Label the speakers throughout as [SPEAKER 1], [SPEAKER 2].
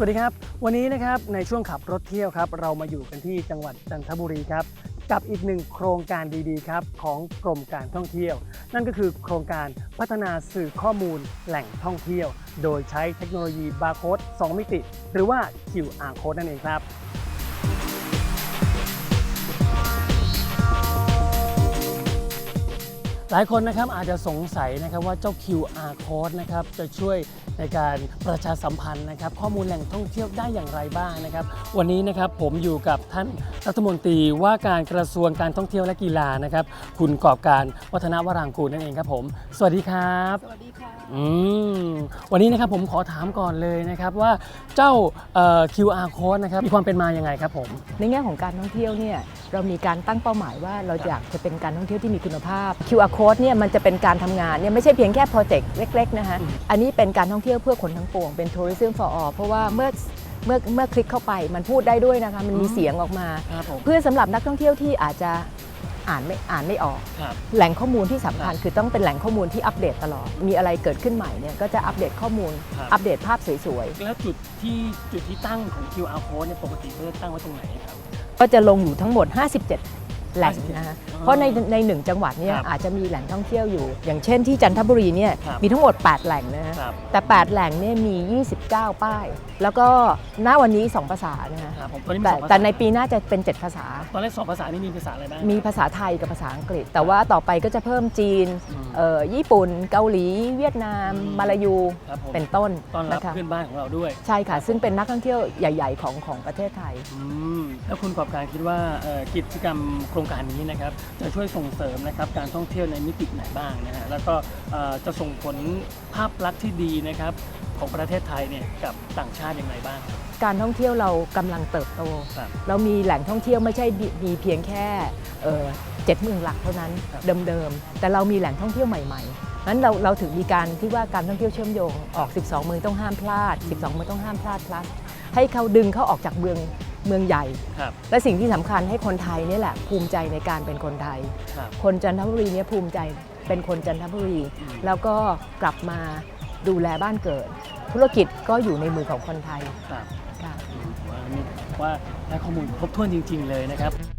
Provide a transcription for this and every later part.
[SPEAKER 1] สวัสดีครับ วันนี้นะครับในช่วงขับรถเที่ยวครับเรามาอยู่กันที่จังหวัดจันทบุรีครับกับอีกหนึ่งโครงการดีๆครับของกรมการท่องเที่ยว นั่นก็คือโครงการพัฒนาสื่อข้อมูลแหล่งท่องเที่ยว โดยใช้เทคโนโลยีบาร์โค้ด2มิติ หรือว่า QR code นั่นเองครับ หลายคนนะครับอาจจะสงสัยนะครับว่าเจ้า QR code นะครับจะช่วยในการประชาสัมพันธ์นะครับ ข้อมูลแหล่งท่องเที่ยวได้อย่างไรบ้างนะครับ วันนี้นะครับผมอยู่กับท่านรัฐมนตรีว่าการกระทรวงการท่องเที่ยวและกีฬานะครับ คุณกอบการวัฒนวรางกูลนั่นเองครับผม สวัสดีครับ
[SPEAKER 2] สวัสดี
[SPEAKER 1] อืมวันนี้นะครับผมขอถามก่อนเลยนะครับว่าเจ้าเอ่อ QR code นะครับมีความเป็นมายังไงครับผม
[SPEAKER 2] ในแง่ของการท่องเที่ยวเนี่ยเรามีการตั้งเป้าหมายว่าเราอยากจะเป็นการท่องเที่ยวที่มีคุณภาพ QR code เนี่ยมันจะเป็นการทำงานเนี่ยไม่ใช่เพียงแค่โปรเจกต์เล็กๆนะคะ
[SPEAKER 1] อืม
[SPEAKER 2] อันนี้เป็นการท่องเที่ยวเพื่อคนทั้งปวงเป็น tourism for all เพราะว่าเมื่อเมื่อเมื่อคลิกเข้าไปมันพูดได้ด้วยนะคะมันมีเสียงออกมา
[SPEAKER 1] ครับผม
[SPEAKER 2] เพื่อสำหรับนักท่องเที่ยวที่อาจจะ อ่านไม่อ่านไม่ออก
[SPEAKER 1] ครับ
[SPEAKER 2] แหล่งข้อมูลที่สำคัญคือต้องเป็นแหล่งข้อมูลที่อัปเดตตลอด มีอะไรเกิดขึ้นใหม่เนี่ยก็จะอัปเดตข้อมูล
[SPEAKER 1] ครับ
[SPEAKER 2] อัปเดตภาพสวยๆ
[SPEAKER 1] แล้วจุดที่จุดที่ตั้งของ QR code เนี่ยปกติเขาจะตั้งไว้ตรงไหนครับ
[SPEAKER 2] ก็จะลงอยู่ทั้งหมด 57 แหล่งนะคะ
[SPEAKER 1] อ๋อ
[SPEAKER 2] เพราะในในหนึ่งจังหวัดเนี่ย
[SPEAKER 1] ครับ
[SPEAKER 2] อาจจะมีแหล่งท่องเที่ยวอยู่ อย่างเช่นที่จันทบุรีเนี่ย
[SPEAKER 1] ครับ
[SPEAKER 2] มีทั้งหมด 8 แหล่งนะฮะ
[SPEAKER 1] ครับ
[SPEAKER 2] แต่ 8 แหล่งเนี่ยมี 29 ป้าย แล้วก็ณวันนี้ 2 ภาษานะฮะ
[SPEAKER 1] ครับผมตอนนี้มี
[SPEAKER 2] แต่
[SPEAKER 1] สองภาษา
[SPEAKER 2] แต่ในปีหน้าจะเป็น 7 ภาษา
[SPEAKER 1] ตอนแรกสองภาษานี่มีภาษาอะไรบ้าง
[SPEAKER 2] มีภาษาไทยกับภาษาอังกฤษ แต่ว่าต่อไปก็จะเพิ่มจีน
[SPEAKER 1] อืม
[SPEAKER 2] เอ่อญี่ปุ่น เกาหลี เวียดนาม
[SPEAKER 1] อืม
[SPEAKER 2] มาลายู
[SPEAKER 1] ครับผม
[SPEAKER 2] เป็นต้น
[SPEAKER 1] ต้อนรับ
[SPEAKER 2] นะคะ
[SPEAKER 1] เพื่อนบ้านของเราด้วย
[SPEAKER 2] ใช่ค่ะ ซึ่งเป็นนักท่องเที่ยวใหญ่ ๆ ของของประเทศไทย
[SPEAKER 1] อืมแล้วคุณกอบการคิดว่าเอ่อกิจกรรมโครงการนี้นะครับจะช่วยส่งเสริมนะครับการท่องเที่ยวในมิติไหนบ้างนะฮะแล้วก็เอ่อจะส่งผลภาพลักษณ์ที่ดีนะครับของประเทศไทยเนี่ยกับต่างชาติอย่างไรบ้างครับ
[SPEAKER 2] การท่องเที่ยวเรากำลังเติบโต
[SPEAKER 1] ครับ
[SPEAKER 2] เรามีแหล่งท่องเที่ยวไม่ใช่มีมีเพียงแค่เอ่อเจ็ดเมืองหลักเท่านั้น
[SPEAKER 1] ครับ
[SPEAKER 2] เดิมๆ แต่เรามีแหล่งท่องเที่ยวใหม่ๆนั้นเราเราถึงมีการที่ว่าการท่องเที่ยวเชื่อมโยงออก 12 เมืองต้องห้ามพลาด 12 เมืองต้องห้ามพลาด plus ให้เขาดึงเขาออกจากเมือง เมืองใหญ่
[SPEAKER 1] ครับ
[SPEAKER 2] และสิ่งที่สำคัญให้คนไทยเนี่ยแหละภูมิใจในการเป็นคนไทย
[SPEAKER 1] ครับ
[SPEAKER 2] คนจันทบุรีเนี่ยภูมิใจเป็นคนจันทบุรี
[SPEAKER 1] อืม
[SPEAKER 2] แล้วก็กลับมาดูแลบ้านเกิด ธุรกิจก็อยู่ในมือของคนไทย
[SPEAKER 1] ครับ
[SPEAKER 2] ค่ะ
[SPEAKER 1] อืมว่ามีว่าได้ข้อมูลครบถ้วนจริง ๆ เลยนะครับ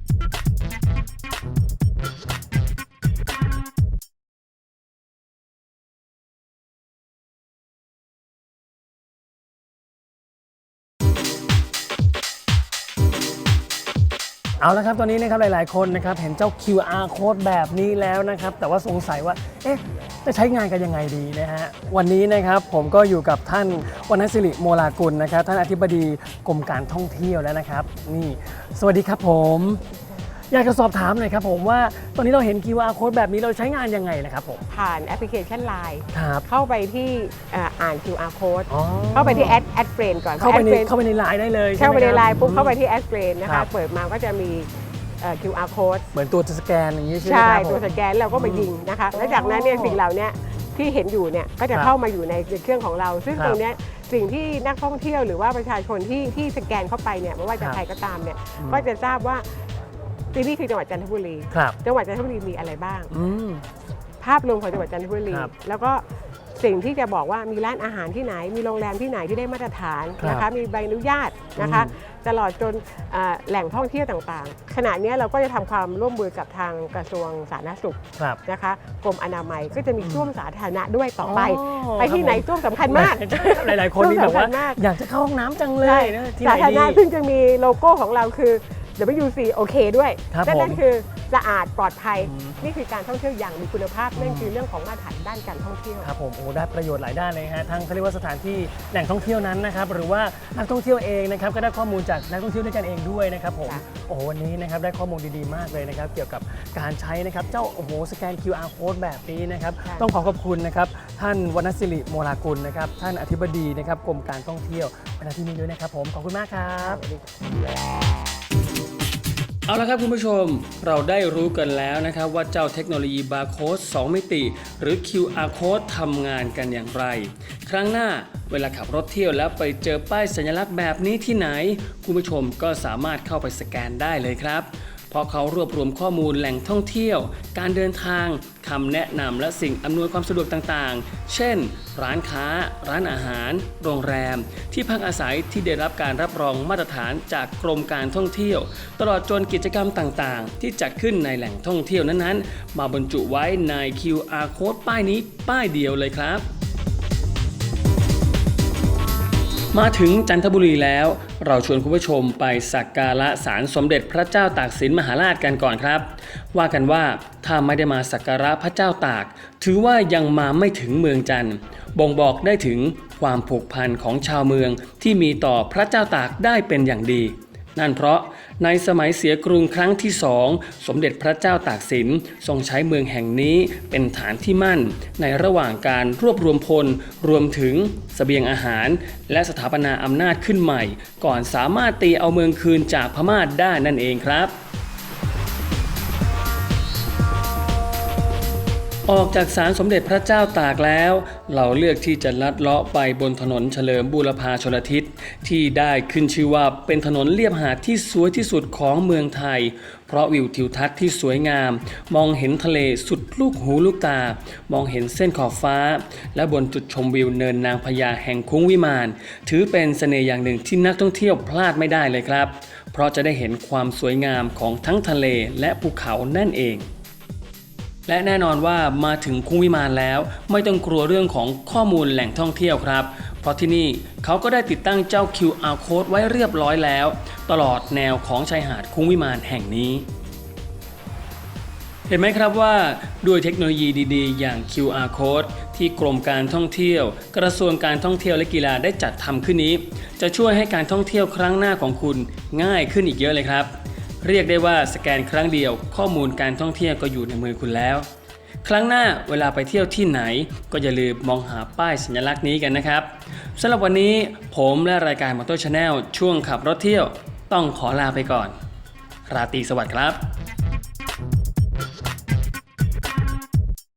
[SPEAKER 1] เอาละครับตอนนี้นะครับหลาย ๆ คนนะครับเห็นเจ้า QR code แบบนี้แล้วนะครับ แต่ว่าสงสัยว่า เอ๊ะ จะใช้งานกันยังไงดีนะฮะ วันนี้นะครับผมก็อยู่กับท่านวรรณศิริโมลากุลนะครับ ท่านอธิบดีกรมการท่องเที่ยวแล้วนะครับ นี่ สวัสดีครับผม อยากจะสอบถามหน่อยครับผมว่าตอนนี้เราเห็น QR code แบบนี้เราใช้งานยังไงนะครับผม
[SPEAKER 3] ผ่านแอปพลิเคชัน Line
[SPEAKER 1] ครับ
[SPEAKER 3] เข้าไปที่เอ่ออ่าน QR code
[SPEAKER 1] อ๋อ
[SPEAKER 3] เข้าไปที่แอดแอดเฟรนก่อน
[SPEAKER 1] เข้าไปใน
[SPEAKER 3] แอด
[SPEAKER 1] เข้าไปในไลน์ได้เลยช่
[SPEAKER 3] เข้า
[SPEAKER 1] หม
[SPEAKER 3] ไปใน
[SPEAKER 1] ครับ
[SPEAKER 3] ไลน์ปุ๊บ
[SPEAKER 1] อืม
[SPEAKER 3] เข้าไปที่แอดเฟรนนะ
[SPEAKER 1] ครั
[SPEAKER 3] คะ
[SPEAKER 1] บ
[SPEAKER 3] เปิดมาก็จะมีเอ่อ QR code
[SPEAKER 1] เหมือนตัวจะสแกนอย่างนี้ใช่ไหม
[SPEAKER 3] ใช่
[SPEAKER 1] ครับผม
[SPEAKER 3] ตัวสแกนเราก็มายิงนะคะแล้วจากนั้นเนี่ยสิ่งเหล่าเนี้ยที่เห็นอยู่เนี่ยก็จะ
[SPEAKER 1] ครับ
[SPEAKER 3] เข้ามาอยู่ในเครื่องของเรา ซึ่ง
[SPEAKER 1] ครับ
[SPEAKER 3] ตรงเนี้ยสิ่งที่นักท่องเที่ยวหรือว่าประชาชนที่ที่สแกนเข้าไปเนี่ยไม่ว่าจะ
[SPEAKER 1] ครับ
[SPEAKER 3] ใครก็ตามเนี่ย
[SPEAKER 1] อืม
[SPEAKER 3] ก็จะทราบว่า ที่นี่คือจังหวัดจันทบุรี
[SPEAKER 1] ครับ
[SPEAKER 3] จังหวัดจันทบุรีมีอะไรบ้าง
[SPEAKER 1] อืม
[SPEAKER 3] ภาพรวมของจังหวัดจันทบุรี
[SPEAKER 1] ครับ
[SPEAKER 3] แล้วก็สิ่งที่จะบอกว่ามีร้านอาหารที่ไหน มีโรงแรมที่ไหนที่ได้มาตรฐาน
[SPEAKER 1] ครับ
[SPEAKER 3] นะคะมีใบอนุญาตนะคะ
[SPEAKER 1] อืม
[SPEAKER 3] ตลอดจนเอ่อแหล่งท่องเที่ยวต่างๆ ขณะนี้เราก็จะทำความร่วมมือกับทางกระทรวงสาธารณสุข
[SPEAKER 1] ครับ
[SPEAKER 3] นะคะกรมอนามัยก็จะมีส้วมสาธารณะด้วยต่อไป
[SPEAKER 1] อ๋อ
[SPEAKER 3] ไปที่ไหน
[SPEAKER 1] ครับผม
[SPEAKER 3] ส้วมสำคัญมาก
[SPEAKER 1] หลาย ๆ คนนี่แบบว่า
[SPEAKER 3] สำคัญมาก
[SPEAKER 1] อยากจะเข้าห้องน้ำจังเล
[SPEAKER 3] ใช่
[SPEAKER 1] ยนะที่ไห
[SPEAKER 3] สานธารณะ
[SPEAKER 1] ดี
[SPEAKER 3] ซึ่งจะมีโลโก้ของเราคือ WC โอเคด้วย
[SPEAKER 1] ครับ
[SPEAKER 3] นั่นนั่น
[SPEAKER 1] ผม
[SPEAKER 3] คือสะอาดปลอดภัย
[SPEAKER 1] อืม
[SPEAKER 3] นี่คือการท่องเที่ยวอย่างมีคุณภาพ นั่นคือเรื่องของมาตรฐานด้านการท่องเที่ยว
[SPEAKER 1] ครับผมโอ้ได้ประโยชน์หลายด้านเลยฮะทั้งเขาเรียกว่าสถานที่แหล่งท่องเที่ยวนั้นนะครับหรือว่านักท่องเที่ยวเองนะครับก็ได้ข้อมูลจากนักท่องเที่ยวด้วยกันเองด้วยนะครับผม
[SPEAKER 3] ค่ะ
[SPEAKER 1] โอ้โหวันนี้นะครับได้ข้อมูลดีๆมากเลยนะครับเกี่ยวกับการใช้นะครับเจ้าโอ้โหสแกน QR code แบบนี้นะครับต้องขอขอบคุณนะครับท่านวรรณศิริโมลากุลนะครับท่านอธิบดีนะครับกรมการท่องเที่ยวมาที่นี่ด้วยนะครับผมขอบคุณมากครับ เอาละครับคุณผู้ชมเราได้รู้กันแล้วนะครับว่าเจ้าเทคโนโลยีบาร์โค้ด2มิติ หรือ QR code ทำงานกันอย่างไร ครั้งหน้าเวลาขับรถเที่ยวแล้วไปเจอป้ายสัญลักษณ์แบบนี้ที่ไหน คุณผู้ชมก็สามารถเข้าไปสแกนได้เลยครับ เพราะเขารวบรวมข้อมูลแหล่งท่องเที่ยว การเดินทางคำแนะนำและสิ่งอำนวยความสะดวกต่างๆ เช่น ร้านค้า ร้านอาหาร โรงแรม ที่พักอาศัยที่ได้รับการรับรองมาตรฐานจากกรมการท่องเที่ยว ตลอดจนกิจกรรมต่างๆ ที่จัดขึ้นในแหล่งท่องเที่ยวนั้นๆ มาบรรจุไว้ใน QR code ป้ายนี้ป้ายเดียวเลยครับ มาถึงจันทบุรีแล้ว เราชวนคุณผู้ชมไปสักการะศาลสมเด็จพระเจ้าตากสินมหาราชกันก่อนครับ ว่ากันว่าถ้าไม่ได้มาสักการะพระเจ้าตาก ถือว่ายังมาไม่ถึงเมืองจันทร์บ่งบอกได้ถึงความผูกพันของชาวเมืองที่มีต่อพระเจ้าตากได้เป็นอย่างดี นั่นเพราะในสมัยเสียกรุงครั้งที่สองสมเด็จพระเจ้าตากสินทรงใช้เมืองแห่งนี้เป็นฐานที่มั่น ในระหว่างการรวบรวมพลรวมถึงเสบียงอาหาร และสถาปนาอำนาจขึ้นใหม่ ก่อนสามารถตีเอาเมืองคืนจากพม่าได้นั่นเองครับ ออกจากศาลสมเด็จพระเจ้าตากแล้ว เราเลือกที่จะลัดเลาะไปบนถนนเฉลิมบูรพาชลทิศ ที่ได้ขึ้นชื่อว่าเป็นถนนเลียบหาดที่สวยที่สุดของเมืองไทย เพราะวิวทิวทัศน์ที่สวยงาม มองเห็นทะเลสุดลูกหูลูกตา มองเห็นเส้นขอบฟ้า และบนจุดชมวิวเนินนางพญาแห่งคุ้งวิมาน ถือเป็นเสน่ห์อย่างหนึ่งที่นักท่องเที่ยวพลาดไม่ได้เลยครับ เพราะจะได้เห็นความสวยงามของทั้งทะเลและภูเขานั่นเอง และแน่นอนว่ามาถึงคุ้งวิมานแล้ว ไม่ต้องกลัวเรื่องของข้อมูลแหล่งท่องเที่ยวครับ เพราะที่นี่เขาก็ได้ติดตั้งเจ้า QR code ไว้เรียบร้อยแล้ว ตลอดแนวของชายหาดคุ้งวิมานแห่งนี้เห็นไหมครับว่าด้วยเทคโนโลยีดีๆ อย่าง QR code ที่กรมการท่องเที่ยว กระทรวงการท่องเที่ยวและกีฬาได้จัดทำขึ้นนี้ จะช่วยให้การท่องเที่ยวครั้งหน้าของคุณง่ายขึ้นอีกเยอะเลยครับ เรียกได้ว่าสแกนครั้งเดียว ข้อมูลการท่องเที่ยวก็อยู่ในมือคุณแล้ว ครั้งหน้าเวลาไปเที่ยวที่ไหน ก็อย่าลืมมองหาป้ายสัญลักษณ์นี้กันนะครับสำหรับวันนี้ผมและรายการมอเตอร์ชาแนลช่วงขับรถเที่ยว ต้องขอลาไปก่อน ราตรีสวัสดิ์ครับ